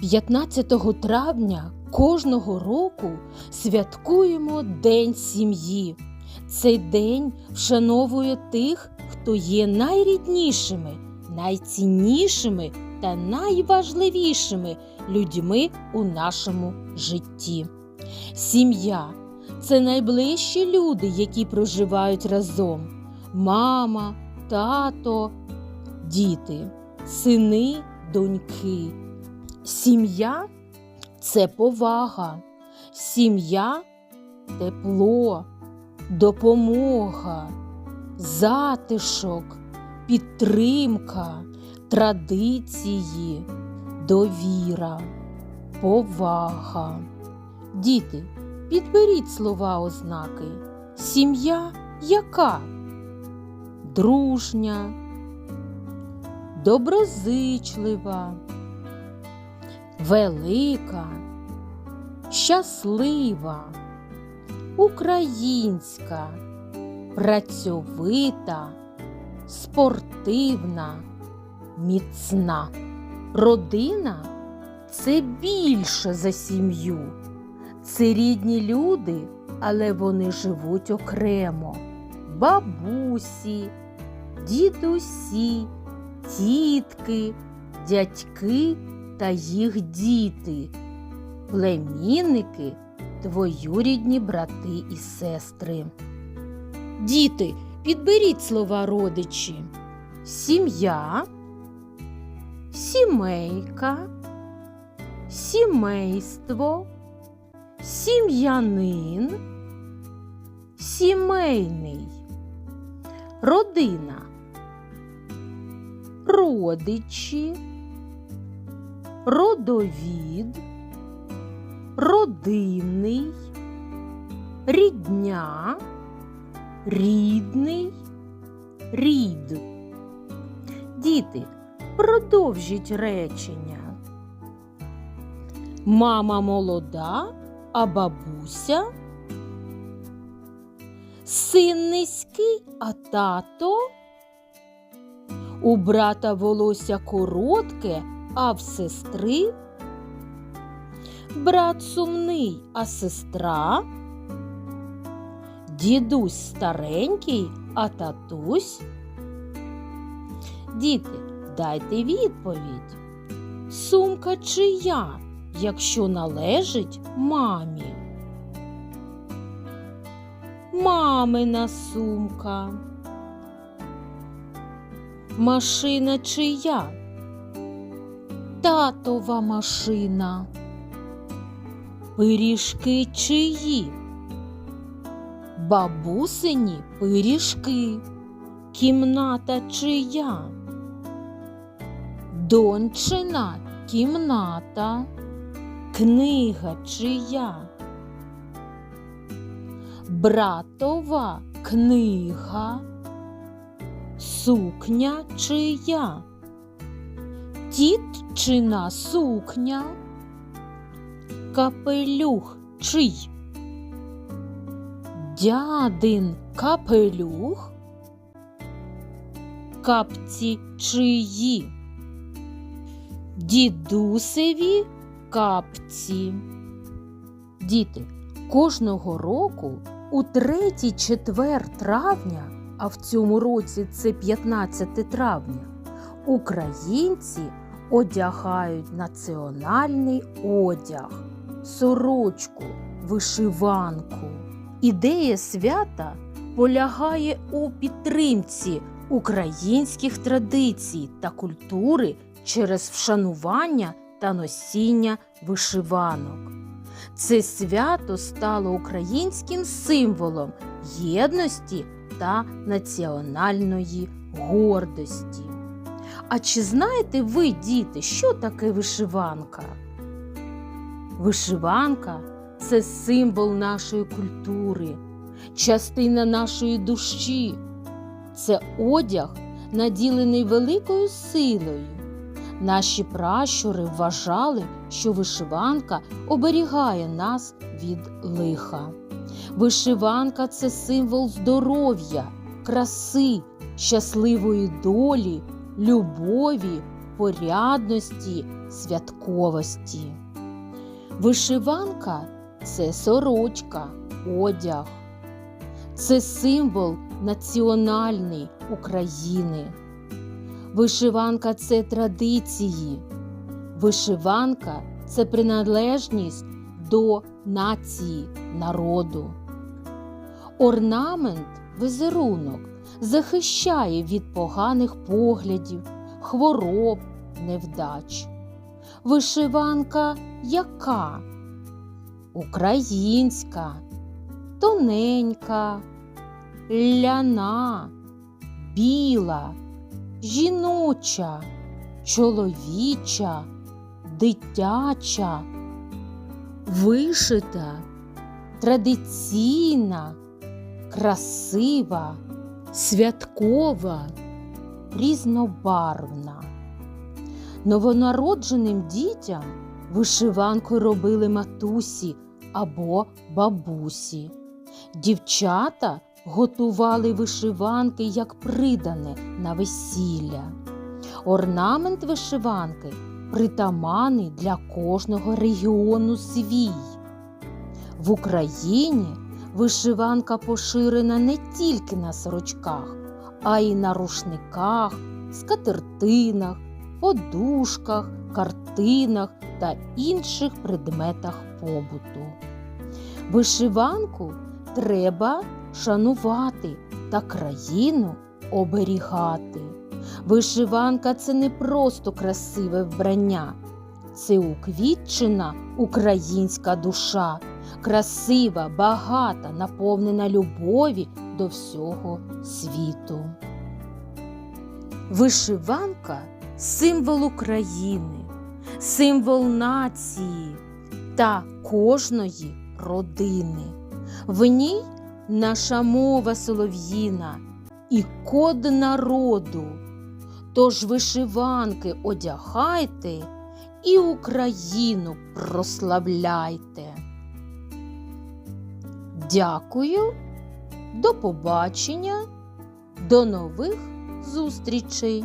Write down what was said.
15 травня кожного року святкуємо День сім'ї. Цей день вшановує тих, хто є найріднішими, найціннішими та найважливішими людьми у нашому житті. Сім'я це найближчі люди, які проживають разом: мама, тато, діти, сини, доньки. Сім'я це повага, сім'я тепло, допомога, затишок, підтримка, традиції, довіра, повага. Діти, підберіть слова ознаки. Сім'я яка? Дружня, доброзичлива, велика, щаслива, українська, працьовита, спортивна, міцна. Родина це більше за сім'ю. Це рідні люди, але вони живуть окремо. Бабусі, дідусі, тітки, дядьки та їх діти, племінники, двоюрідні брати і сестри. Діти, підберіть слова родичі. Сім'я, сімейка, сімейство, сім'янин, сімейний, родина, родичі, родовід, родинний, рідня, рідний, рід. Діти, продовжіть речення. Мама молода, а бабуся. Син низький, а тато. У брата волосся коротке, а в сестри. Брат сумний, а сестра. Дідусь старенький, а татусь. Діти, дайте відповідь. Сумка чия, якщо належить мамі? Мамина сумка. Машина чия? Татова машина. Пиріжки чиї? Бабусині пиріжки. Кімната чия? Дончина кімната. Книга чия? Братова книга. Сукня чия? Тітчина сукня. Капелюх чий? Дядин капелюх. Капці чиї? Дідусеві капці. Діти, кожного року у третій четвер травня, а в цьому році це 15 травня, українці одягають національний одяг, сорочку, вишиванку. Ідея свята полягає у підтримці українських традицій та культури через вшанування та носіння вишиванок. Це свято стало українським символом єдності та національної гордості. А чи знаєте ви, діти, що таке вишиванка? Вишиванка це символ нашої культури, частина нашої душі. Це одяг, наділений великою силою. Наші пращури вважали, що вишиванка оберігає нас від лиха. Вишиванка це символ здоров'я, краси, щасливої долі, любові, порядності, святковості. Вишиванка це сорочка, одяг. Це символ національний України. Вишиванка це традиції. Вишиванка це приналежність до нації, народу. Орнамент, візерунок захищає від поганих поглядів, хвороб, невдач. Вишиванка яка? Українська, тоненька, ляна, біла, жіноча, чоловіча, дитяча, вишита, традиційна, красива, святкова, різнобарвна. Новонародженим дітям вишиванку робили матусі або бабусі. Дівчата готували вишиванки як придане на весілля. Орнамент вишиванки притаманний для кожного регіону свій. В Україні вишиванка поширена не тільки на сорочках, а й на рушниках, скатертинах, подушках, картинах та інших предметах побуту. Вишиванку треба шанувати та країну оберігати. Вишиванка це не просто красиве вбрання, це уквітчена українська душа, красива, багата, наповнена любові до всього світу. Вишиванка символ України, символ нації та кожної родини. В ній наша мова солов'їна і код народу. Тож вишиванки одягайте і Україну прославляйте. Дякую, до побачення, до нових зустрічей!